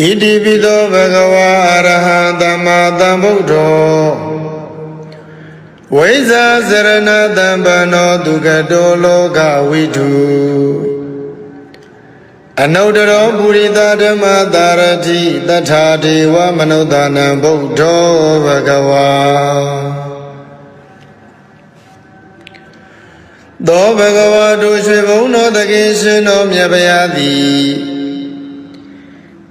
ဣတိပိသောဘဂဝါအရဟံသမ္မာသမ္ဗုဒ္ဓောဝိဇာစရဏတံပနောဒုက္ကတောလောကဝိတုအနုတ္တရောပုရိသဓမ္မတာရတိတထာဒေဝမနုဿာနံဗုဒ္ဓောဘဂဝါသောဘဂဝါတို့ရွှေဘုံတော်တခင်ရှင်တော်မြတ်ဗျာသည်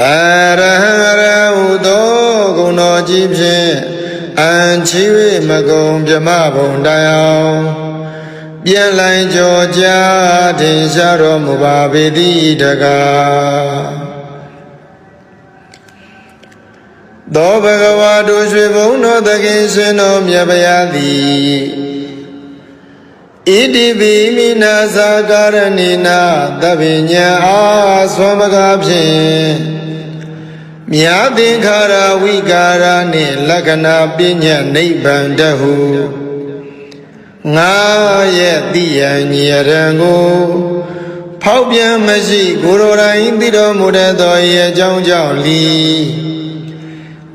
အရဟံရဟုသောဂုဏတော်ကြီးဖြင့်အံချီ၍မကုံမြမဘုံတိုင်အောင်ပြန်လိုင်းကြောကြထင်ရှားတော်မူပါပေသည်တကားသောဘဂဝါတို့ရွှေဘုံတော်သခင်ရှင်တော်မြတ်ဗျာသည်ဣတိပိမိနာသာကာရဏိနာသဗ္ဗညံအာဆွမ်းမကားဖြင့် မြာသင်္ခါရဝိကာရနှင့်လက္ခဏာပညာနိဗ္ဗာန်တဟုငါရဲ့တိယံညရံကိုဖောက်ပြန်မရှိကိုယ်တော်တိုင်သိတော်မူတတ်သောဤအကြောင်းကြောင့်လီ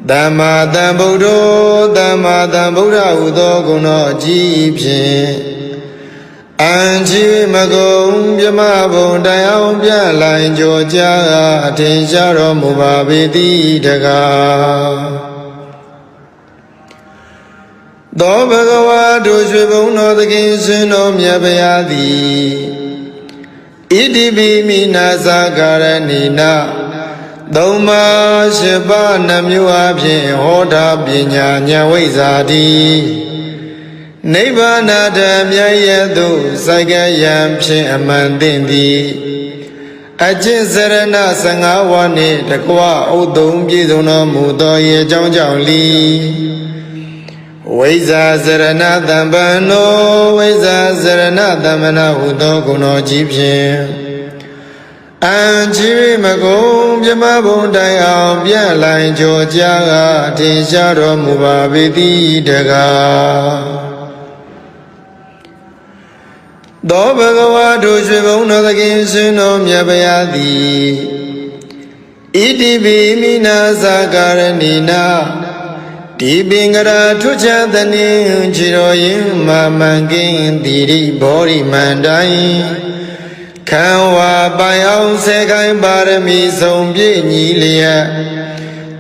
သမ္မာသမ္ဗုဒ္ဓောသမ္မာသမ္ဗုဒ္ဓဟုသောဂုဏတော်အကြီးဖြင့် အံချီမကုံမြမဘုံတိုင်အောင်ပြလိုင်ကြောကြအထင်ရှားတော်မူပါပေသည်တကားသောဘဂဝါတို့ရွှေဘုံတော်သခင်ရှင်တော်မြတ်ဗျာသည်ဣတိပိမိနာသာကာရဏိနာသုံးပါးရှိပါးနှမျိုးအဖြစ်ဟောတာပညာဉာဏ်ဝိဇ္ဇာတိ နိဗ္ဗာန်တမြတ်ရဲ့သို့စိုက်ကယံဖြင့်အမှန်သိသည်အကျင့်စရဏ15ဝါနှင့်တကွဥသုံးပြည့်စုံတော်မူသော၏အကြောင်းကြောင့်လီဝိဇာစရဏတံပံနောဝိဇာစရဏတမ္မနာဟုသောဂုဏ်တော်ကြီးဖြင့်အံချီမကုံမြမဘုံတိုင်အောင်ပြန့်လိုင်ကြောကြားကထင်ရှားတော်မူပါပေသည်တကား သောဘဂဝါတို့ရွှေဘုံတော်သခင်ရှင်တော်မြတ်ဗျာသည်ဣတိပိမိနာသာကာရဏိနာဒီပင်ကရာထွချသနေခြေတော်ရင်မာမန်ကင်းတိရိဘောရိမန္တိုင်ခံဝါပိုင်အောင်ဆယ်ခိုင်ပါရမီဆုံးပြည့်ညီလျက်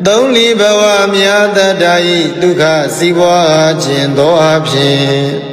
သုံးလီဘဝမြာတတ္တဤဒုက္ခစီးပွားခြင်းသောအဖြစ်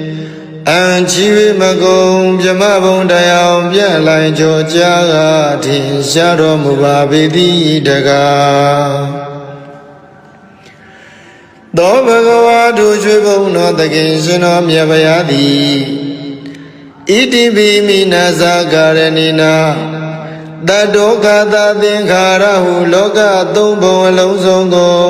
အံချီဝမကုံမြမဘုံတရားပြန့်လိုင်ကြောကြားကထင်ရှားတော်မူပါပေသည်တကားသောဘဂဝါတို့ရွှေဘုံတော်သခင်ရှင်တော်မြတ်ဗျာသည်ဣတိပိမိနာဇာကာရဏိနာတတောကသသင်္ခါရဟုလောကသုံးဘုံအလုံးစုံကို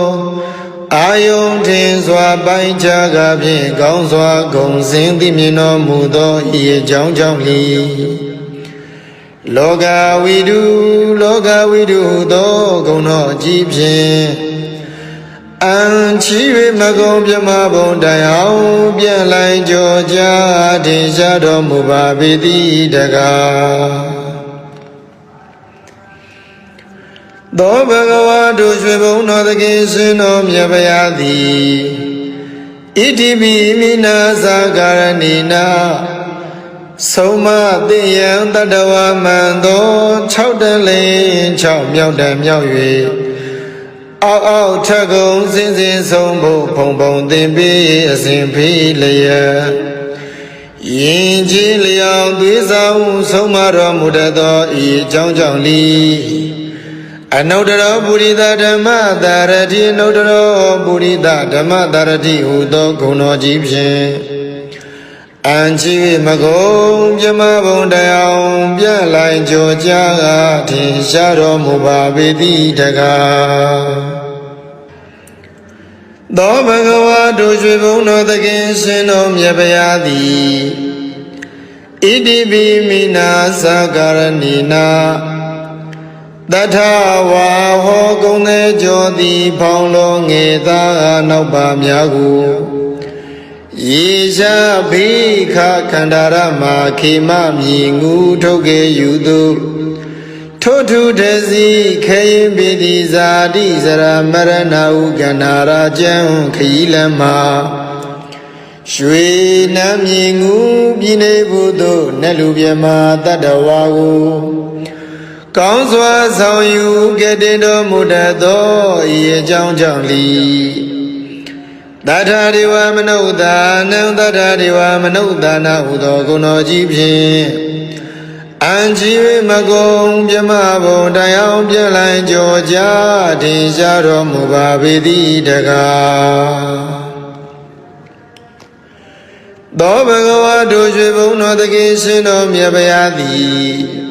အာယုန်ထင်စွာပိုင်းခြားကဖြင့်ကောင်းစွာဂုံစင်သိမြင်တော်မူသောဤအကြောင်းကြောင့်လီလောကဝိတုလောကဝိတုသောဂုဏတော်အကြီးဖြင့်အံချီ၍မကုံပြမဘုံတိုင်အောင်ပြန့်လိုက်ကြောကြထင်ရှားတော်မူပါပေသည်တကား သောဘဂဝါတို့ရွှေဘုံတော်သခင်ရှင်တော်မြတ်ဗျာသည်ဣတိပိမိနာသာကာရဏိနာဆုံးမသိယံတတဝမံသော6တလင်း6မြောက်တံမြောက်၍အောက်အောက်ထက်ကုံစင်စင်ဆုံးဖို့ဖုံဖုံသင်ပြီးအစဉ်ဖိလျက်ယင်ကြီးလျောင်သွေးဆောင်ဆုံးမတော်မူတတ်သောဤအကြောင်းကြောင့်လီ အနုတ္တရောပုရိသဓမ္မတာရတိအနုတ္တရောပုရိသဓမ္မတာရတိဟူသောဂုဏတော်ကြီးဖြင့်အံချီမကုံပြမဘုံတရားပြလိုက်ကြောကြာထင်ရှားတော်မူပါပေတိတကားသောဘဂဝါတို့ရွှေဘုံတော်သခင်ရှင်တော်မြတ်ဗျာသည်ဣတိပိမိနာသကာရဏီနာ တထဝါဟောကုံသေးကြောသည်ဖောင်းလုံးငေသာနောက်ပါများကိုယေရှာဘိခခန္ဓာရမခေမမြည်ငူထုတ်ကေယူသူထို့ထုတစီခေရင်ပိတိဇာတိစရမရဏဟုကန္နာရာကျံခရီးလမ်းမှာရွှေနမ်းမြည်ငူပြည်နေဘူးသို့နတ်လူပြမတတ္တဝါကို ကောင်းစွာဆောင်ယူကတည်တော်မူတတ်သောဤအကြောင်းကြောင့်လီတထာဒေဝမနုဿာနံတထာဒေဝမနုဿာနာဟုသောဂုဏတော်ကြီးဖြင့်အံကြီးမကုံမြမဘုံတရားပြလိုက်ကြောကြထင်ရှားတော်မူပါပေသည်တကားသောဘဂဝါတို့ရွှေဘုံတော်တခင်ရှင်တော်မြတ်ဗျာသည်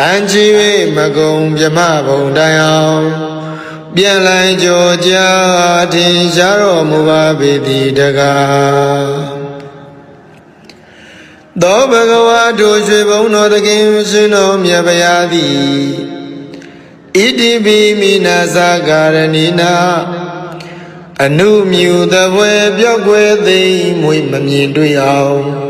အံချီ၍မကုံမြမဘုံတိုင်အောင်ပြန်လိုက်ကြောကြာထင်ရှားတော်မူပါပေသည်တကားသောဘဂဝါတို့ရွှေဘုံတော်တခင်ရှင်တော်မြတ်ဗျာသည်ဣတိပိမိနာဇာကာရဏိနာအနုမြူသပွဲပြောက်ွယ်သိမ့်မွေမမြင်တွေ့အောင်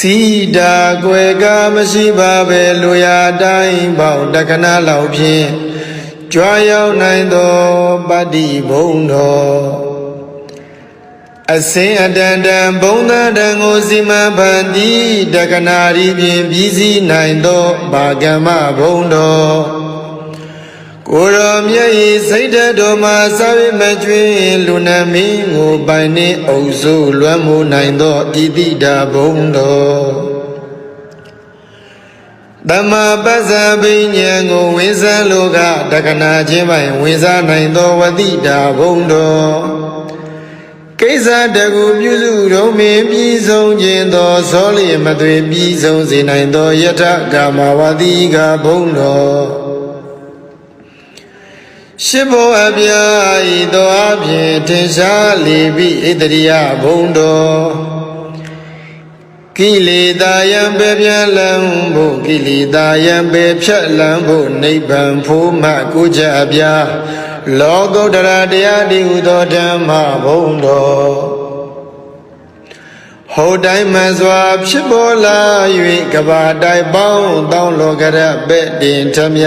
စီတာကွယ်ကမရှိပါပဲလူရတိုင်းပေါတက္ကနာလောက်ဖြင့်ကြွားရောက်နိုင်သောပတ္တိဘုံတော်အစင်အတန်တန်ဘုံသတန်ကိုစီမံဖန်တီးတက္ကနာရီဖြင့်ပြီးစီးနိုင်သောဘာကမ္မဘုံတော် ကိုရောမြတ်ဤစိတ်ဓာတ်တော်မှာစာဝိမကျွင်းလူနမင်းကိုပိုင်နှင့်အုပ်စုလွမ်းမိုးနိုင်သောဣတိတာဘုံတော်တမပစ္စဘိညာဉ်ကိုဝိဇံလောကတက္ကနာချင်းပိုင်ဝိဇာနိုင်သောဝတိတာဘုံတော်ကိစ္စတကူပြုစုတော်မင်းပြီးဆုံးခြင်းသောသောလျမသွေပြီးဆုံးစေနိုင်သောယထကာမဝတိကဘုံတော် ရှိဘောအပြာဤသောအဖြင့်ထင်ရှားလေပြီဣတရိယဘုံတော်ကိလေသာယံပေပြန်လံဖို့ကိလေသာယံပေဖြတ်လံဖို့နိဗ္ဗာန်ဖို့မှကိုကြအပြာလောကုတ္တရာတရားဒီဟုသောဓမ္မဘုံတော်ဟောတိုင်းမှန်စွာဖြစ်ပေါ်လာ၍ကဘာတိုင်ပေါင်းတောင်းလောကရပဲ့တင်ထမြ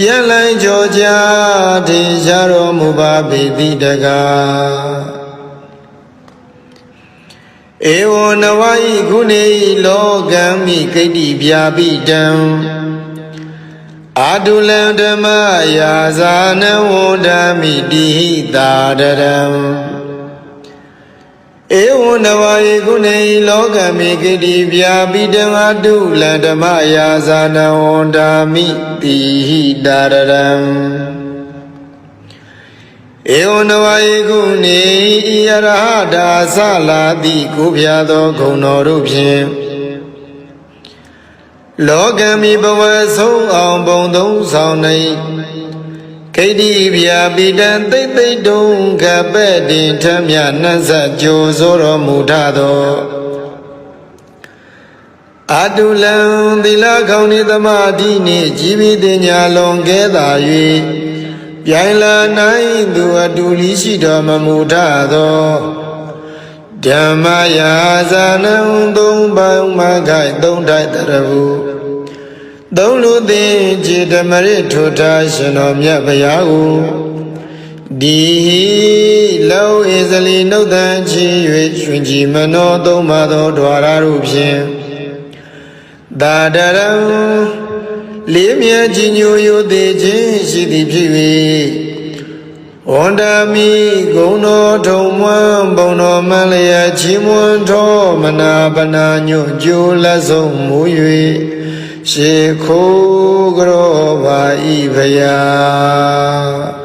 ပြန်လိုက်ကြောကြထင်ရှားတော်မူပါပေတိတကားဧဝနဝဤခုနေဤလောကံမိကိတ္တိပြာပိတံအာတုလံဓမ္မယာဇာနဝန္ဒမိတိဟိတာတရံဧဝံ နဝယေကုနေဤလောကမေကိတိဗျာပိတံအာတုလံဓမ္မယာဇာနဝန္ဒမိတိဟိတာရရံဧဝံနဝယေကုနေဤယရဟတာသလာတိကိုဖျားသောဂုဏ်တော်တို့ဖြင့်လောကမီဘဝဆုံးအောင်ဘုံသုံးဆောင်နေ ခိတိဗျာပိတံသိမ့်သိမ့်တုံကပဲ့တင်ထမြနှက်ဆက်ကြိုဆိုတော်မူထသောအတုလံသီလကောင်းဤသမာဓိနှင့်ជីវិတညာလွန်ကဲသာ၍ပြိုင်လာနိုင်သူအတူလီရှိတော်မမူထသောဓမ္မယာဇာနံသုံးပေါင်းမခိုင်သုံးထိုက်တရဘူး သုံးလူသိจิตမရထုထားရှင်တော်မြတ်ဗျာကိုဒီလောဣဇလီနှုတ်တန်ချီ၍ရှင်ကြည်မနောသုံးပါသောဓဝရတို့ဖြင့်သာတရံလေးမြတ်ကြီးညိုယိုသေးခြင်းရှိသည်ဖြစ်၍ဝန္ဒမီဂုံတော်ထုံမွန်းဘုံတော်မလျက်ချီးမွန်းတော်မနာပနာညွတ်ကြိုးလက်ဆုံးမူ၍ ရှေခိုးကြောပါဤဖယာ